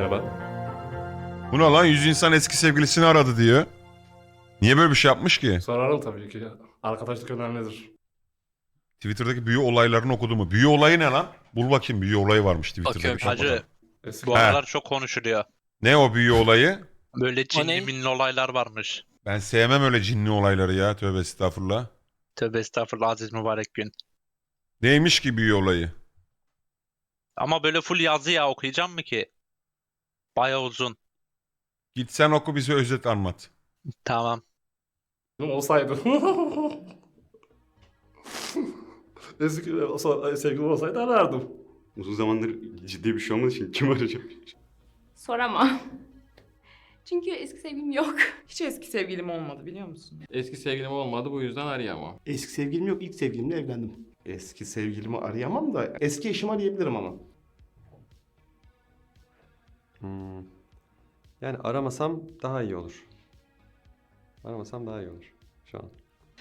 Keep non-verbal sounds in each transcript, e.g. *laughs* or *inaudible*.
Merhaba. Bu ne lan? Yüz insan eski sevgilisini aradı diyor. Niye böyle bir şey yapmış ki? Sorarım tabii ki. Arkadaşlık önemlidir. Twitter'daki büyü olaylarını okudu mu? Büyü olayı ne lan? Bul bakayım büyü olayı varmış Twitter'da. Bakıyorum bir şey Hacı. Eski bu He. aralar çok konuşuluyor. Ne o büyü olayı? Böyle cinli ne? minli olaylar varmış. Ben sevmem öyle cinli olayları ya. Tövbe estağfurullah. Tövbe estağfurullah aziz mübarek gün. Neymiş ki büyü olayı? Ama böyle full yazı ya okuyacağım mı ki? Baya uzun. Git sen oku bize özet anlat. Tamam. olsaydı. *laughs* Eski olsa- sevgilim olsaydı arardım. Uzun zamandır ciddi bir şey olmadığı için kim arayacak? Soramam. *laughs* Çünkü eski sevgilim yok. *laughs* Hiç eski sevgilim olmadı biliyor musun? Eski sevgilim olmadı bu yüzden arayamam. Eski sevgilim yok. ilk sevgilimle evlendim. Eski sevgilimi arayamam da eski eşimi arayabilirim ama. Hmm. Yani aramasam daha iyi olur. Aramasam daha iyi olur şu an.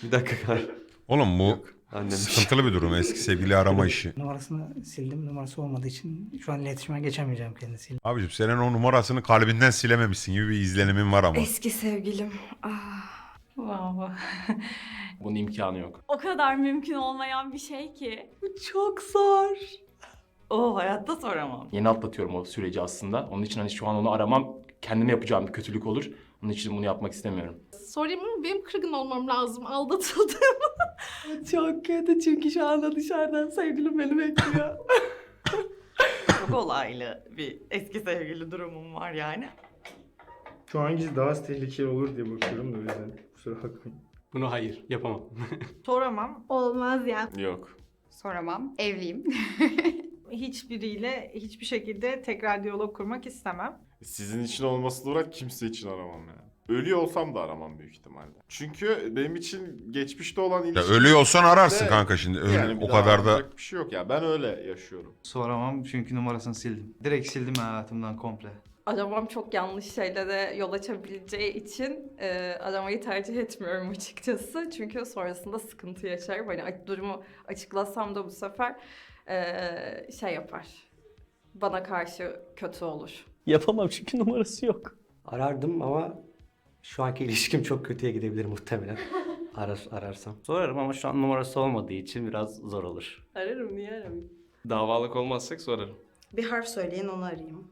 Bir dakika. *laughs* Oğlum bu Yok. Annem. sıkıntılı bir durum eski sevgili arama işi. *laughs* Numarasını sildim. Numarası olmadığı için şu an iletişime geçemeyeceğim kendisiyle. Abicim senin o numarasını kalbinden silememişsin gibi bir izlenimin var ama. Eski sevgilim. Ah. Wow. Bunun imkanı yok. O kadar mümkün olmayan bir şey ki. Bu çok zor. O hayatta soramam. Yeni atlatıyorum o süreci aslında. Onun için hani şu an onu aramam kendime yapacağım bir kötülük olur. Onun için bunu yapmak istemiyorum. Sorayım mı? Benim kırgın olmam lazım. Aldatıldım. *laughs* Çok kötü çünkü şu anda dışarıdan sevgilim beni bekliyor. *laughs* çok olaylı bir eski sevgili durumum var yani. Şu hangisi daha az tehlikeli olur diye bakıyorum da o yüzden. Kusura bakmayın. Bunu hayır yapamam. *laughs* Soramam. Olmaz ya. Yok. Soramam. Evliyim. Hiçbiriyle hiçbir şekilde tekrar diyalog kurmak istemem. Sizin için olması olarak kimse için aramam yani. Ölüyor olsam da aramam büyük ihtimalle. Çünkü benim için geçmişte olan Ya ilişki... ölüyor olsan ararsın de- kanka şimdi. Öyle, Yani bir o daha kadar da bir şey yok ya. Ben öyle yaşıyorum. Soramam çünkü numarasını sildim. Direkt sildim hayatımdan komple. Aramam çok yanlış şeylere yol açabileceği için e, aramayı tercih etmiyorum açıkçası. Çünkü sonrasında sıkıntı yaşarım. Hani durumu açıklasam da bu sefer e, şey yapar. Bana karşı kötü olur. Yapamam çünkü numarası yok. Arardım ama şu anki ilişkim çok kötüye gidebilir muhtemelen. *laughs* Arar, ararsam. Sorarım ama şu an numarası olmadığı için biraz zor olur. Ararım niye aramayayım? Davalık olmazsak sorarım. Bir harf söyleyin onu arayayım.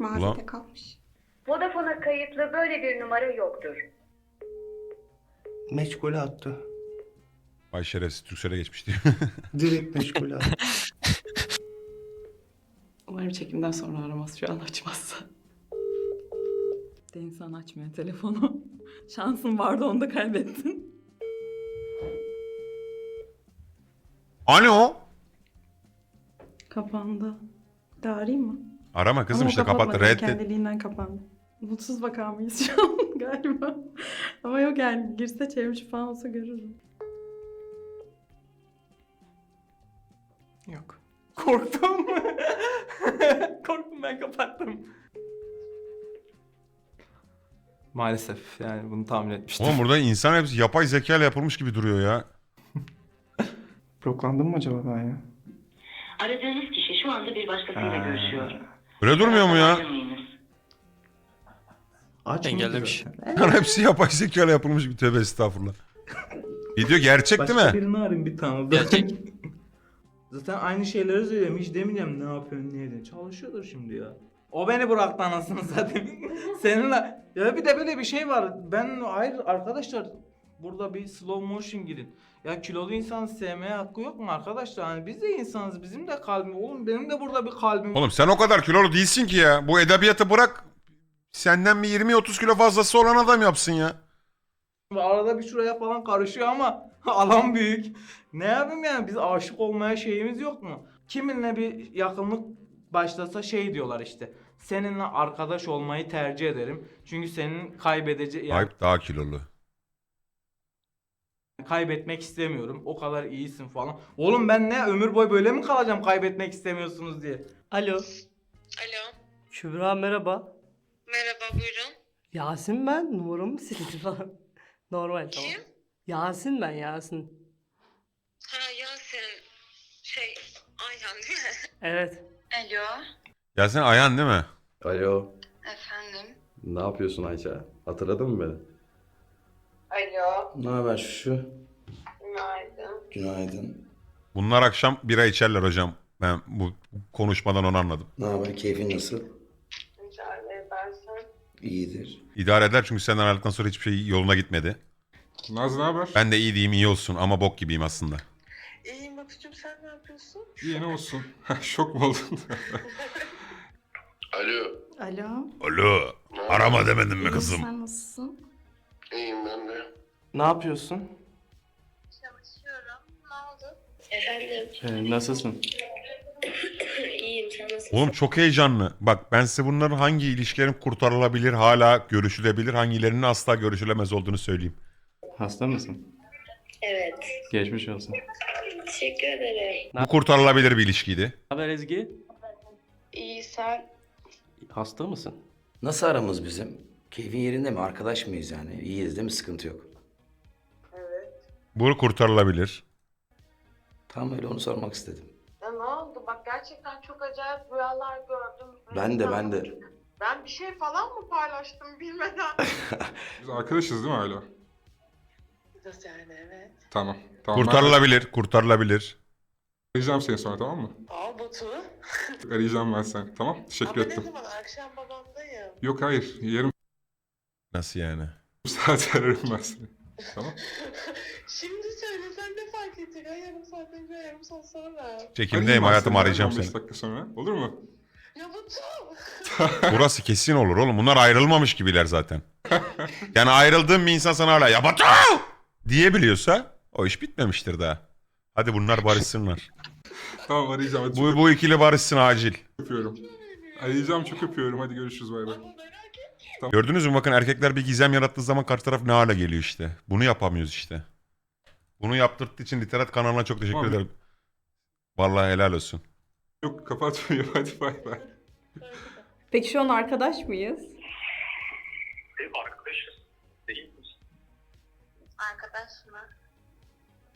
Ulan. kalmış. Vodafone'a kayıtlı böyle bir numara yoktur. Meşgule attı. Ay şerefsiz Türksel'e geçmişti. *laughs* Direkt meşgule attı. *laughs* Umarım çekimden sonra aramaz şu an açmazsa. De insan açmıyor telefonu. *laughs* Şansın vardı onu da kaybettin. Alo. Kapandı. Bir daha arayayım mı? Arama kızım Ama o işte kapat kapatmadı, reddet. Kendiliğinden kapandı. Mutsuz bakar mıyız şu an galiba? Ama yok yani girse çevrimiçi falan olsa görürüm. Yok. Korktum. *laughs* Korktum ben kapattım. Maalesef yani bunu tahmin etmiştim. Oğlum burada insan hepsi yapay zeka ile yapılmış gibi duruyor ya. *laughs* Bloklandım mı acaba ben ya? Aradığınız kişi şu anda bir başkasıyla görüşüyor. Öyle durmuyor mu ya? Aç Engellemiş. *laughs* Lan hepsi yapay zeka ile yapılmış gibi tövbe estağfurullah. Video gerçek değil mi? birini arayayım bir tane. Gerçek. Zaten aynı şeyleri söylüyorum. Hiç demeyeceğim ne yapıyorsun niye diye. Çalışıyordur şimdi ya. O beni bıraktı anasını satayım. *laughs* Seninle. Ya bir de böyle bir şey var. Ben hayır arkadaşlar burada bir slow motion girin. Ya kilolu insan sevmeye hakkı yok mu arkadaşlar? Hani biz de insanız. Bizim de kalbim. Oğlum benim de burada bir kalbim. Oğlum sen o kadar kilolu değilsin ki ya. Bu edebiyatı bırak. Senden bir 20-30 kilo fazlası olan adam yapsın ya. Arada bir şuraya falan karışıyor ama *laughs* alan büyük. Ne yapayım yani biz aşık olmaya şeyimiz yok mu? Kiminle bir yakınlık başlasa şey diyorlar işte. Seninle arkadaş olmayı tercih ederim. Çünkü senin kaybedece yani Ayıp daha kilolu. kaybetmek istemiyorum. O kadar iyisin falan. Oğlum ben ne ömür boyu böyle mi kalacağım kaybetmek istemiyorsunuz diye. Alo. Alo. Kübra merhaba. Merhaba buyurun. Yasin ben. Numaramı sildi falan. *laughs* Normal tamam. Yasin ben Yasin. Ha Yasin. Şey. Ay Ayhan değil mi? *laughs* Evet. Alo. Yasin Ayhan değil mi? Alo. Efendim. Ne yapıyorsun Ayça? Hatırladın mı beni? Alo. Ne haber şu? Günaydın. Günaydın. Bunlar akşam bira içerler hocam. Ben bu konuşmadan onu anladım. Ne haber? Keyfin nasıl? İyidir. İdare eder çünkü senden ayrıldıktan sonra hiçbir şey yoluna gitmedi. Naz ne haber? Ben de iyi diyeyim iyi olsun ama bok gibiyim aslında. İyiyim Batucuğum sen ne yapıyorsun? İyi ne olsun. *laughs* Şok mu oldun? *laughs* Alo. Alo. Alo. Arama demedim mi İyiyim, kızım? Sen nasılsın? İyiyim ben de. Ne yapıyorsun? Çalışıyorum. Ne oldu? Efendim. Ee, nasılsın? Oğlum çok heyecanlı. Bak ben size bunların hangi ilişkilerin kurtarılabilir, hala görüşülebilir, hangilerinin asla görüşülemez olduğunu söyleyeyim. Hasta mısın? Evet. Geçmiş olsun. Teşekkür ederim. Bu kurtarılabilir bir ilişkiydi. haber Ezgi? İyi sen. Hasta mısın? Nasıl aramız bizim? Keyfin yerinde mi? Arkadaş mıyız yani? İyiyiz değil mi? Sıkıntı yok. Evet. Bu kurtarılabilir. Tam öyle onu sormak istedim. Gerçekten çok acayip rüyalar gördüm. Ben de ben de. Ben bir şey falan mı paylaştım bilmeden? *laughs* Biz arkadaşız değil mi hala? Nasıl yani evet. Tamam. tamam Kurtarılabilir, kurtarılabilir. Ben arayacağım seni sonra tamam mı? Al Batu. *laughs* Arayacağım ben seni. Tamam. Teşekkür ettim. zaman? Akşam babamdayım. Yok hayır. Yarım Nasıl yani? *laughs* saat ararım ben seni. Tamam. Şimdi söylesen ne fark edecek? Ha, yarım saat önce yarım saat sonra. Çekimdeyim hayatım seni arayacağım 15 seni. dakika sonra. Olur mu? Ya Batu. *laughs* Burası kesin olur oğlum. Bunlar ayrılmamış gibiler zaten. *laughs* Yani ayrıldığın bir insan sana hala ya Batu! diyebiliyorsa o iş bitmemiştir daha. Hadi bunlar barışsınlar. *laughs* Tamam arayacağım. Hadi bu, çok bu ikili barışsın acil. öpüyorum. Arayacağım çok öpüyorum. Hadi görüşürüz bay bay. Gördünüz mü bakın erkekler bir gizem yarattığı zaman karşı taraf ne hale geliyor işte. Bunu yapamıyoruz işte. Bunu yaptırdığı için Literat kanalına çok teşekkür Tamam. ederim. Vallahi helal olsun. Yok kapatmıyor. *laughs* Hadi bay bay. Peki şu an arkadaş mıyız? Arkadaş mı?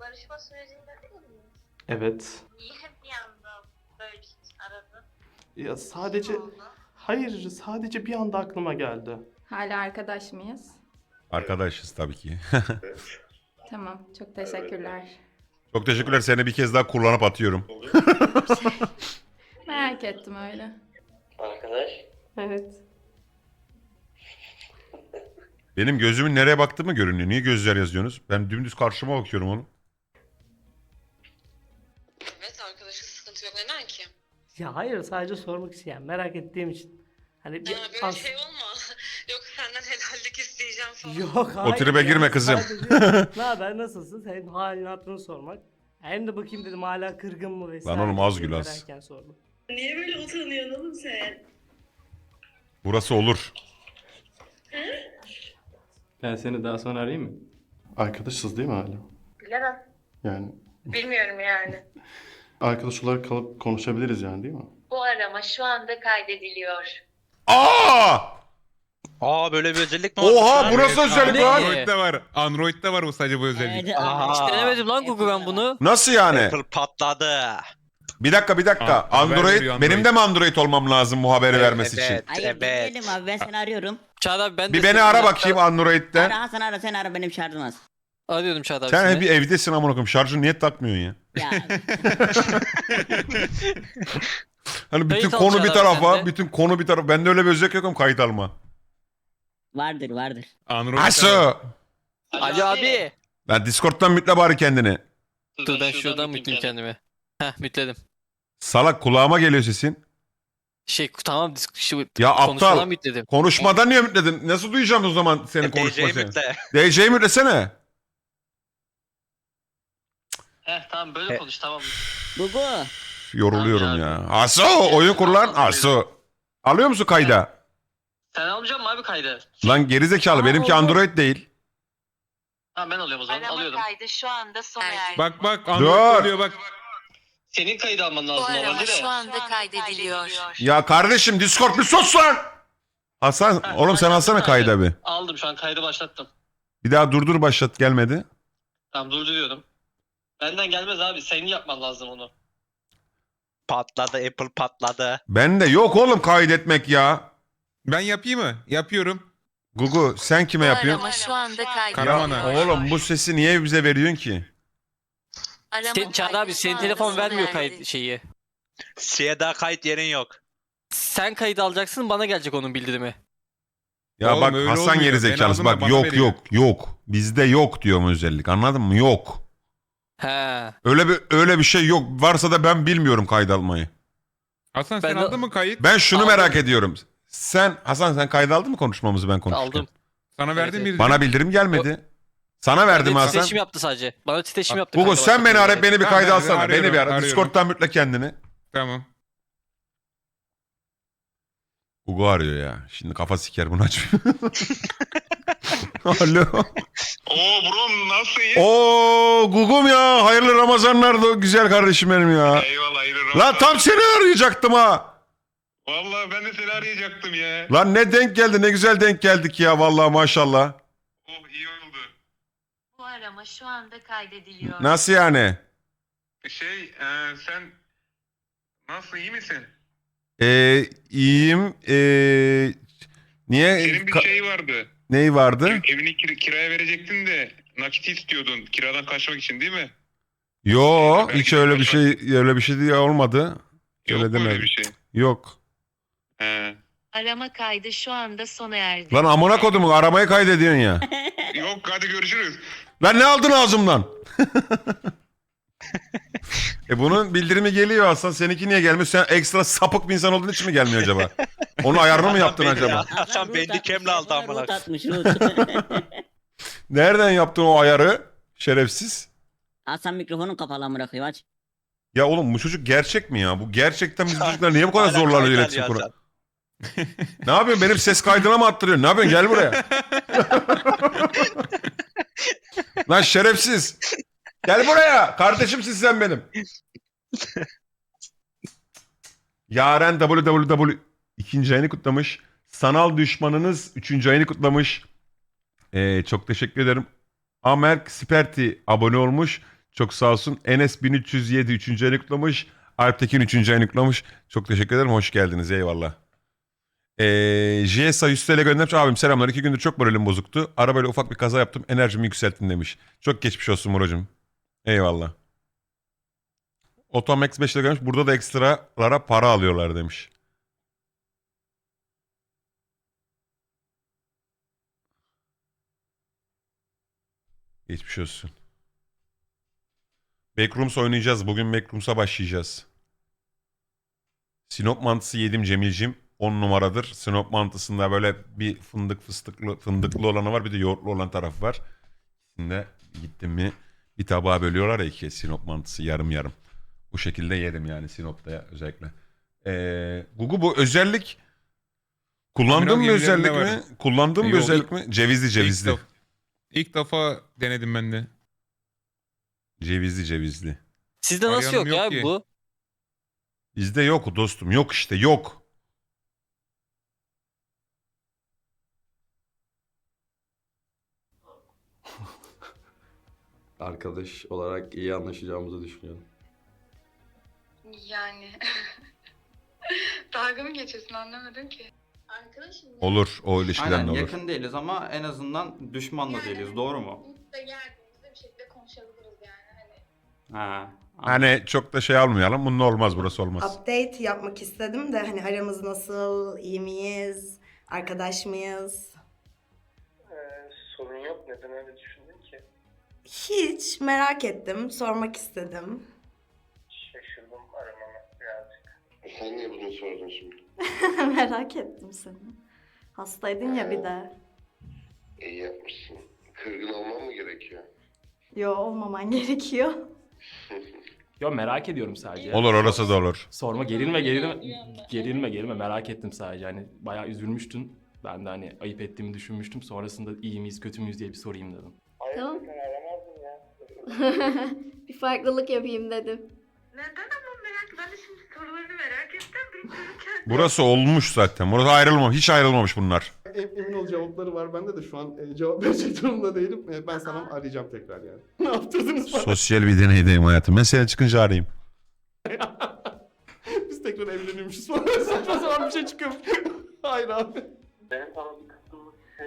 Barışma sürecinde değil miyiz? Evet. Niye bir anda böyle bir şey aradın? Ya sadece... Hayır sadece bir anda aklıma geldi. Hala arkadaş mıyız? Arkadaşız tabii ki. *laughs* Tamam. Çok teşekkürler. çok teşekkürler. Seni bir kez daha kullanıp atıyorum. *laughs* Merak ettim öyle. Arkadaş. Evet. Benim gözümün nereye baktığımı görünüyor. Niye gözler yazıyorsunuz? Ben dümdüz karşıma bakıyorum oğlum. Evet arkadaşın sıkıntı yok. Neden ki? Ya hayır sadece sormak isteyen merak ettiğim için. Hani bir Ya böyle as- şey olma. İsteyeceğim falan. Yok hayır. tribe ya. girme kızım. Sadece *laughs* ne haber nasılsın? Senin halini hatırını sormak. Hem de bakayım dedim hala kırgın mı vesaire. Lan oğlum az gül az. sordum. Niye böyle utanıyorsun oğlum sen? Burası olur. Ben seni daha sonra arayayım mı? Arkadaşız değil mi hala? Bilemem. Yani Bilmiyorum yani. *laughs* arkadaş olarak kalıp konuşabiliriz yani değil mi? Bu arama şu anda kaydediliyor. Aa! Aa böyle bir özellik mi var? Oha burası özellik lan. Android'de var. Android'de var bu sadece bu özellik. Aha. lan Google ben bunu. Nasıl yani? Apple patladı. Bir dakika bir dakika. Ha, haber Android, veriyor Android. benim de mi Android olmam lazım bu haberi vermesi için? Evet, evet. abi ben seni arıyorum. Çağatay abi ben Bir beni ara bakayım Android'de. Hasan ara sen ara benim şarjım az. Arıyorum Çağatay Sen hep bir evdesin amına koyayım. Şarjını niye takmıyorsun ya? Ya Hani bütün Kayıt konu bir abi tarafa, sen de. bütün konu bir tarafa. Bende öyle bir özellik yok ama kayıt alma. Vardır vardır. Android'de Asu! Ali abi. Lan Discord'dan mütle bari kendini. Dur ben şuradan mutluyum kendimi. Heh mütledim. Salak kulağıma geliyor sesin. Şey tamam disk- şu Ya konuşmadan aptal. mütledim. Konuşmadan niye mütledin? Nasıl duyacağım o zaman senin DJ'yi konuşmasını? mütle. DJ'yi mütlesene. Heh tamam böyle konuş tamam. Gugu. Yoruluyorum Abi, ya. Asu oyun kur lan Asu. Alıyor musun kayda? Sen almayacak mısın abi kaydı? Lan gerizekalı benimki Android değil. Tamam ben alıyorum o zaman alıyorum. kaydı şu anda sona erdi. Bak bak Android oluyor, bak. Senin kaydı alman Bu lazım arama normalde şu anda kaydediliyor. Ya kardeşim Discord bir sus lan. Hasan oğlum sen alsana kayda bir. Aldım şu an kaydı başlattım. Bir daha durdur başlat gelmedi. Tamam durduruyorum. Benden gelmez abi senin yapman lazım onu. Patladı Apple patladı. Ben de yok oğlum kaydetmek ya. Ben yapayım mı? Yapıyorum. Gugu sen kime yapıyorsun? şu anda kaydı. Karaman'a. Oğlum bu sesi niye bize veriyorsun ki? Sen, Çağrı abi senin telefon vermiyor kayıt şeyi. Şeye daha kayıt yerin yok. Sen kayıt alacaksın bana gelecek onun bildirimi. Ya Oğlum bak öyle Hasan olmuyor. gerizekalısı Ben aldım da bak bana yok veriyor. yok yok. Bizde yok diyorum özellik anladın mı? Yok. He. Öyle bir öyle bir şey yok. Varsa da ben bilmiyorum kaydalmayı. Hasan Ben sen de- aldın mı kayıt? Ben şunu Aldım. merak ediyorum. Sen Hasan sen kaydaldın mı konuşmamızı ben konuşurken? Aldım. Sana verdim Evet, mi? Bana bildirim gelmedi. Sana verdim Bana Hasan. titreşim yaptı sadece. Bana titreşim yaptı. Kayda sen beni başlatmadan arayıp beni bir Tamam, kayda ben alsana. Beni arıyorum, bir ara. arıyorum. Discord'dan mütle kendini. Tamam. Gugu arıyor ya. Şimdi kafa siker bunu açmıyor. *laughs* Alo. Oo bro nasılsın? Oo Gugum ya. Hayırlı Ramazanlar da güzel kardeşim benim ya. Eyvallah hayırlı Lan tam seni arayacaktım ha. Vallahi ben de seni arayacaktım ya. Lan ne denk geldi ne güzel denk geldik ya vallahi maşallah. Oh iyi oldu. Bu arama şu anda kaydediliyor. Nasıl yani? Şey e, sen nasıl iyi misin? Ee, iyiyim. Ee, niye? Senin bir Ka- şey vardı. Neyi vardı? Evini kir- kiraya verecektin de nakit istiyordun kiradan kaçmak için değil mi? Yo Belki hiç öyle bir şey öyle bir şey diye olmadı. Yok Öyle mu öyle demedim. bir şey? Yok. He. Arama kaydı şu anda sona erdi. Lan amına kodumu aramayı kaydediyorsun ya. *laughs* Yok hadi görüşürüz. Lan ne aldın ağzımdan? *laughs* e bunun bildirimi geliyor aslında. Seninki niye gelmiyor? Sen ekstra sapık bir insan olduğun için mi gelmiyor acaba? Onun ayarını mı yaptın acaba? *laughs* Hasan Root belli atmış, kemle aldı amına. atmış. Nereden yaptın o ayarı? Şerefsiz. Hasan mikrofonun kapalı amına koyayım aç. Ya oğlum bu çocuk gerçek mi ya? Bu gerçekten biz çocuklar niye bu kadar Hala zorlanıyor kayıt iletişim kuran? Ne yapıyorsun? Benim ses kaydına mı attırıyorsun? Ne yapıyorsun? Gel buraya. Lan şerefsiz. Gel buraya. Kardeşimsin sen benim. Yaren www ikinci ayını kutlamış. Sanal düşmanınız üçüncü ayını kutlamış. Ee, çok teşekkür ederim. Amerk Sperti abone olmuş. Çok sağ olsun. Enes 1307 üçüncü ayını kutlamış. Alptekin üçüncü ayını kutlamış. Çok teşekkür ederim. Hoş geldiniz. Eyvallah. Ee, JSA 100 TL göndermiş. Abim selamlar. İki gündür çok moralim bozuktu. Arabayla ufak bir kaza yaptım. Enerjimi yükselttin demiş. Çok geçmiş olsun Muracım. Eyvallah. Otomax 5 TL göndermiş. Burada da ekstralara para alıyorlar demiş. Geçmiş olsun. Backrooms oynayacağız. Bugün Backrooms'a başlayacağız. Sinop mantısı yedim Cemil'cim. 10 numaradır. Sinop mantısında böyle bir fındık fıstıklı fındıklı olanı var bir de yoğurtlu olan tarafı var. Şimdi gittim mi bir tabağa bölüyorlar ya ikiye Sinop mantısı yarım yarım. Bu şekilde yedim yani Sinop'ta ya özellikle. Ee, Gugu bu özellik kullandığın Terminal bir özellik var. mi? Kullandığın bir özellik mi? Cevizli cevizli. İlk, def- ilk defa denedim ben de. Cevizli cevizli. Sizde nasıl Arayanım yok, yok ya ki. bu? Bizde yok dostum. Yok işte yok. Arkadaş olarak iyi anlaşacağımızı düşünüyorum. Yani. *laughs* Dalga mı geçiyorsun anlamadım ki. Arkadaşım ya. Olur. O ilişkiden Aynen de olur. yakın değiliz ama en azından düşman da değiliz. Doğru mu? De geldiğimizde bir şekilde konuşabiliriz yani. Hani Ha. Hani çok da şey almayalım. Bunun olmaz burası olmaz. Update yapmak istedim de hani aramız nasıl, iyi miyiz, arkadaş mıyız? sorun yok neden öyle? Hiç merak ettim, sormak istedim. Şaşırdım aramama birazcık. Sen niye bunu sordun şimdi? *laughs* merak ettim seni. Hastaydın ya bir de. İyi yapmışsın. Kırgın olmam mı gerekiyor? Yo olmaman *laughs* gerekiyor. *laughs* Yo merak ediyorum sadece. Olur orası da olur. Sorma gerilme gerilme. Gerilme gerilme merak ettim sadece. Hani bayağı üzülmüştün. Ben de hani ayıp ettiğimi düşünmüştüm. Sonrasında iyi miyiz kötü müyüz diye bir sorayım dedim. Tamam. *laughs* bir farklılık yapayım dedim. Neden ama merak Ben de şimdi sorularını merak ettim. Bilmiyorum kendim. Burası olmuş zaten. Burası ayrılmamış. Hiç ayrılmamış bunlar. Emin ol cevapları var bende de şu an e, cevap verecek durumda değilim. E, ben sana arayacağım tekrar yani. *laughs* ne yaptırdınız bana? Sosyal bir deneydeyim hayatım. Seni çıkınca arayayım. *laughs* gerçekten evleniyormuşuz falan. Saçma sapan bir şey çıkıyor. Hayır abi. Benim sana bir kızdığım şey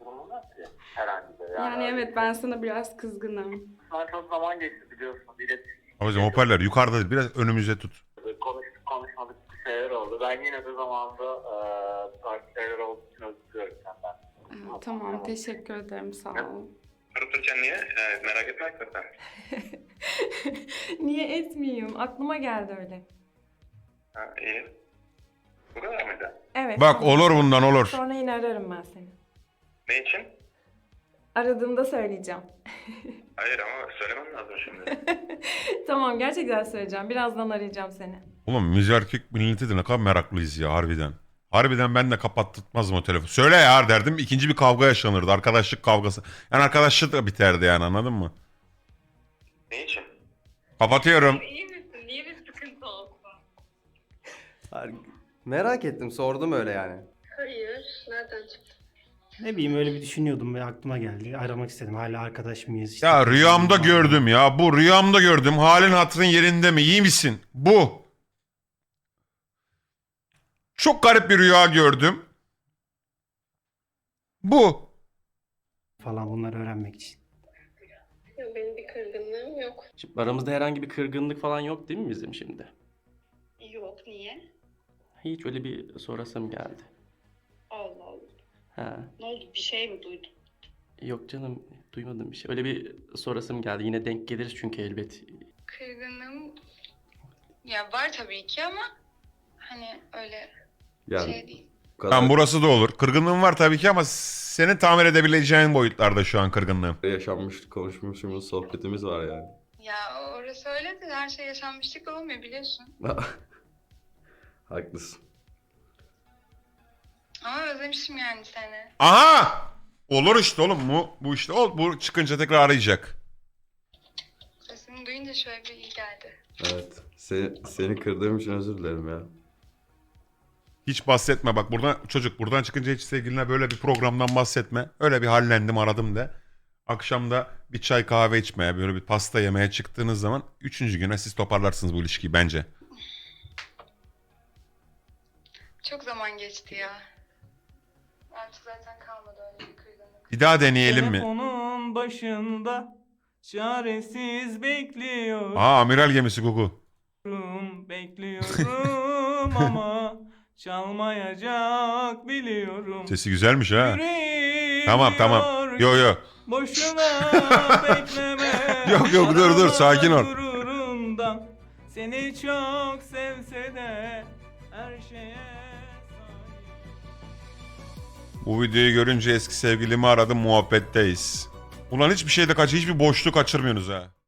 durumum yok ki. Herhangi bir. Yani evet ben sana biraz kızgınım. Sana çok zaman geçti biliyorsun. İletişim Babacım hoparlör yukarıda değil, biraz önümüze tut. konuştuk konuşmadık bir şeyler oldu. Ben yine de zamanında eee farklı şeyler olduğu için özür diliyorum senden. Tamam teşekkür ederim sağ ol. Dururken niye? Ee, merak etme hakikaten. *laughs* Niye etmeyeyim? Aklıma geldi öyle. Ha, iyi. Bu kadar mıydı? Evet. Bak olur bundan olur. Sonra yine ararım ben seni. Ne için? Aradığımda söyleyeceğim. *laughs* Hayır ama söylemem lazım şimdi. *laughs* tamam gerçekten söyleyeceğim. Birazdan arayacağım seni. Oğlum biz erkek milleti de ne kadar meraklıyız ya harbiden. Harbiden ben de kapattırtmazdım o telefonu. Söyle ya derdim. ikinci bir kavga yaşanırdı. Arkadaşlık kavgası. Yani arkadaşlık da biterdi yani anladın mı? ne için? Kapatıyorum. İyi misin? Niye bir sıkıntı olsun? Merak ettim sordum öyle yani. Hayır. Nereden çıktı? Ne bileyim öyle bir düşünüyordum ve aklıma geldi. Aramak istedim. Hala arkadaş mıyız? İşte Ya rüyamda gördüm ya. Bu rüyamda gördüm. Halin hatırın yerinde mi? İyi misin? Bu. Çok garip bir rüya gördüm. Bu. Falan bunları öğrenmek için. Ya benim bir kırgınlığım yok. Şimdi aramızda herhangi bir kırgınlık falan yok değil mi bizim şimdi? Yok. Niye? Hiç öyle bir sorasım geldi. Ha. Ne oldu? Bir şey mi duydun? Yok canım duymadım bir şey. Öyle bir sorasım geldi. Yine denk geliriz çünkü elbet. Kırgınlığım ya var tabii ki ama hani öyle Yani şey değil. bu kadar Tamam burası da olur. Kırgınlığın var tabii ki ama senin tamir edebileceğin boyutlarda şu an kırgınlığın. yaşanmış, konuşmuşumuz, sohbetimiz var yani. Ya orası öyle de her şey yaşanmışlık olmuyor biliyorsun. *laughs* Haklısın. Ama özlemişim yani seni. Aha! Olur işte oğlum bu, bu işte ol. Bu çıkınca tekrar arayacak. Sesini duyunca şöyle bir iyi geldi. Evet. Seni, seni kırdığım için özür dilerim ya. Hiç bahsetme bak buradan çocuk buradan çıkınca hiç sevgiline böyle bir programdan bahsetme. Öyle bir hallendim aradım de. Akşamda bir çay kahve içmeye böyle bir pasta yemeye çıktığınız zaman üçüncü güne siz toparlarsınız bu ilişkiyi bence. Çok zaman geçti ya. Artık zaten kalmadı öyle bir kırgınlık. Bir daha deneyelim mi? Telefonun başında çaresiz bekliyorum. Aa amiral gemisi Gugu. Bekliyorum *laughs* ama çalmayacak biliyorum. Sesi güzelmiş ha. Yüreğim Tamam tamam. diyor Yo yo. Boşuna *laughs* bekleme. Yok, yok, dur, dur, sakin ol. Gururundan Seni çok sevse de her şeye Bu videoyu görünce eski sevgilimi aradım muhabbetteyiz. Ulan hiçbir şeyde kaç hiçbir boşluk kaçırmıyorsunuz ha.